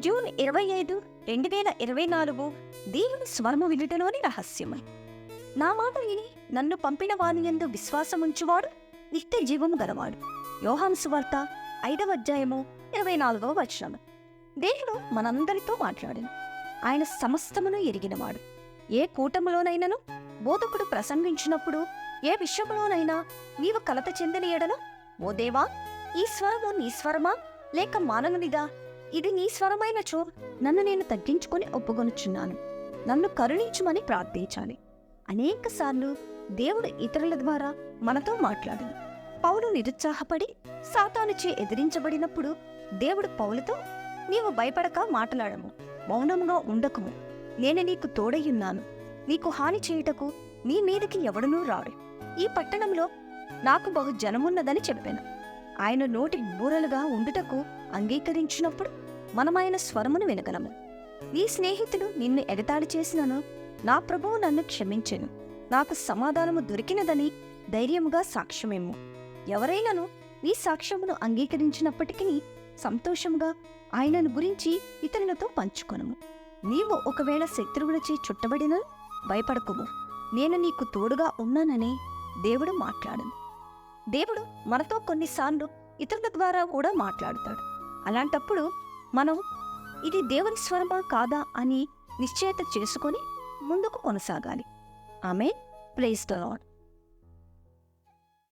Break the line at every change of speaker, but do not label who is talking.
June ఇరవై ఐదు రెండు వేల ఇరవై నాలుగు దేవుని స్వరము వినుటలోని రహస్యము. నా మాట విని నన్ను పంపిన వాని యందు విశ్వాసముంచువాడు నిత్య జీవము గలవాడు. యోహాను సువార్త ఐదవ అధ్యాయము ఇరవై నాలుగవ వచనం దేవుడు మనందరితో మాట్లాడాను. ఆయన సమస్తమును ఎరిగినవాడు. ఏ కూటములోనైనను బోధకుడు ప్రసంగించినప్పుడు ఏ విషయంలోనైనా నీవు కలత చెందిన ఎడను ఓ దేవా ఈ స్వరము నీ స్వరమా లేక మానవునిదా? ఇది నీ స్వరమైన చో నన్ను నేను తగ్గించుకొని ఒప్పుకొనుచున్నాను. నన్ను కరుణించుమని ప్రార్థించాలి. అనేక సార్లు దేవుడు ఇతరుల ద్వారా మనతో మాట్లాడింది పౌలు నిరుత్సాహపడి సాతానుచే ఎదిరించబడినప్పుడు దేవుడు పౌలతో నీవు భయపడక మాట్లాడము. మౌనంగా ఉండకుము. నేను నీకు తోడయ్యున్నాను. నీకు హాని చేయుటకు నీ మీదకి ఎవడనూ రాడు. ఈ పట్టణంలో నాకు బహు జనమున్నదని చెప్పాను. ఆయన నోటి బూరలుగా ఉండుటకు అంగీకరించినప్పుడు మనమైన స్వరమును వినగలము. నీ స్నేహితుడు నిన్ను ఎగతాళి చేసినను. నా ప్రభువు నన్ను క్షమించెను. నాకు సమాధానము దొరికినదని ధైర్యముగా సాక్ష్యమేమో ఎవరైనాను నీ సాక్ష్యమును అంగీకరించినప్పటికీ సంతోషముగా ఆయనను గురించి ఇతరులతో పంచుకొనము. నీవు ఒకవేళ శత్రువులచే చుట్టబడిన భయపడకుము. నేను నీకు తోడుగా ఉన్నానని దేవుడు మాట్లాడను. దేవుడు మనతో కొన్నిసార్లు ఇతరుల ద్వారా కూడా మాట్లాడతాడు. అలాంటప్పుడు మనం ఇది దేవుని స్వరమా కాదా అని నిశ్చయత చేసుకొని ముందుకు కొనసాగాలి. ఆమె ప్రైజ్ ద లాడ్